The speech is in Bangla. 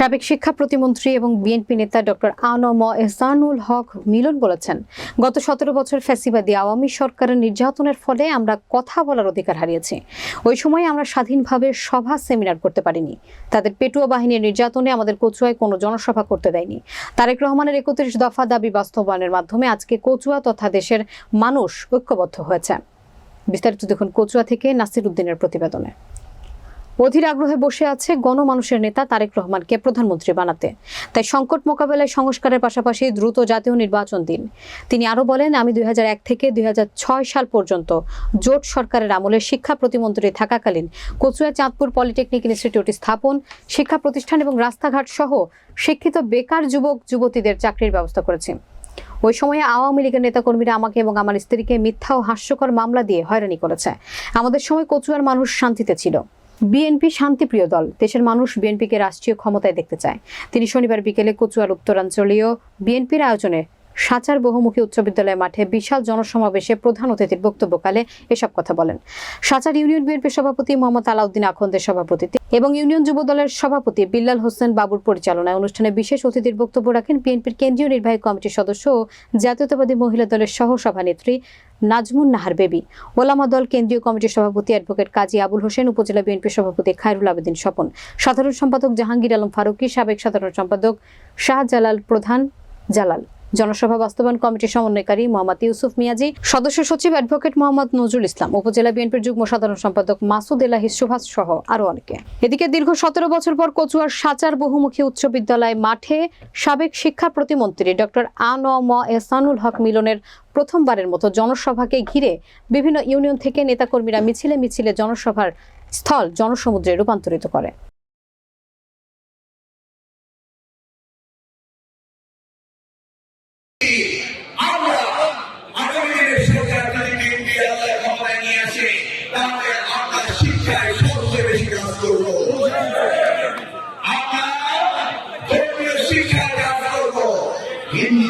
সাবেক শিক্ষা প্রতিমন্ত্রী এবং বিএনপি নেতা ডক্টর আনম এহসানুল হক মিলন বলেছেন, গত সতেরো বছর ফ্যাসিবাদী আওয়ামী সরকারের নির্যাতনের ফলে আমরা কথা বলার অধিকার হারিয়েছি। ওই সময় আমরা স্বাধীনভাবে সভা, সেমিনার করতে পারিনি। তাদের পেটুয়া বাহিনীর নির্যাতনে আমাদের কচুয়ায় কোনো জনসভা করতে দেয়নি। তারেক রহমানের একত্রিশ দফা দাবি বাস্তবায়নের মাধ্যমে আজকে কচুয়া তথা দেশের মানুষ ঐক্যবদ্ধ হয়েছে। বিস্তারিত দেখুন কচুয়া থেকে নাসির উদ্দিনের প্রতিবেদনে। অধীর আগ্রহে বসে আছে গণমানুষের নেতা তারেক রহমানকে প্রধানমন্ত্রী বানাতে। তাই সংকট মোকাবেলায় সংস্কারের পাশাপাশি দ্রুত জাতীয় নির্বাচন দিন। তিনি আরও বলেন, আমি দুই হাজার এক থেকে দুই হাজার ছয় সাল পর্যন্ত জোট সরকারের আমলে শিক্ষা প্রতিমন্ত্রী থাকাকালীন কচুয়া চাঁদপুর পলিটেকনিক ইনস্টিটিউট স্থাপন, শিক্ষা প্রতিষ্ঠান এবং রাস্তাঘাট সহ শিক্ষিত বেকার যুবক, যুবতীদের চাকরির ব্যবস্থা করেছি। ওই সময়ে আওয়ামী লীগের নেতাকর্মীরা আমাকে এবং আমার স্ত্রীকে মিথ্যা ও হাস্যকর মামলা দিয়ে হয়রানি করেছে। আমাদের সময় কচুয়ার মানুষ শান্তিতে ছিল। বিএনপি শান্তিপ্রিয় দল। দেশের মানুষ বিএনপিকে রাষ্ট্রীয় ক্ষমতায় দেখতে চায়। তিনি শনিবার বিকেলে কচুয়ার উত্তরাঞ্চলীয় বিএনপির আয়োজনে সাচার বহুমুখী উচ্চ বিদ্যালয় মাঠে বিশাল জনসমাবেশে প্রধান অতিথির বক্তব্যকালে এসব কথা বলেন। সাচার ইউনিয়ন বিএনপির সভাপতি মোহাম্মদ আলাউদ্দিন আখন্দের সভাপতিত্বে এবং ইউনিয়ন যুব দলের সভাপতি বিল্লাল হোসেন বাবুর পরিচালনায় অনুষ্ঠানে বিশেষ অতিথির বক্তব্য রাখেন বিএনপির কেন্দ্রীয় নির্বাহী কমিটির সদস্য ও জাতীয়তাবাদী মহিলা দলের সহ সভানেত্রী নাজমুন নাহার বেবি। ওলামা দল কেন্দ্রীয় কমিটির সভাপতি অ্যাডভোকেট কাজী আবুল হোসেন, উপজেলা বিএনপির সভাপতি খায়রুল আবেদিন স্বপন। সাধারণ সম্পাদক জাহাঙ্গীর আলম ফারুকী, সাবেক সাধারণ সম্পাদক শাহজালাল প্রধান জালাল। জনসভা বাস্তবায়ন কমিটির সমন্বয়কারী মোহাম্মদ ইউসুফ মিয়াজি, সদস্য সচিব অ্যাডভোকেট মোহাম্মদ নজরুল ইসলাম, উপজেলা বিএনপির যুগ্ম সাধারণ সম্পাদক মাসুদ এলাহি সুভাষ সহ আরও অনেকে। এদিকে দীর্ঘ সতেরো বছর পর কচুয়ার সাচার বহুমুখী উচ্চ বিদ্যালয় মাঠে সাবেক শিক্ষা প্রতিমন্ত্রী ডক্টর আন ম এহসানুল হক মিলনের প্রথমবারের মতো জনসভাকে ঘিরে বিভিন্ন ইউনিয়ন থেকে নেতাকর্মীরা মিছিলে মিছিলে জনসভার স্থল জনসমুদ্রে রূপান্তরিত করে। করব আমরা ধর্মীয় শিক্ষায় কাজ হিন্দুদের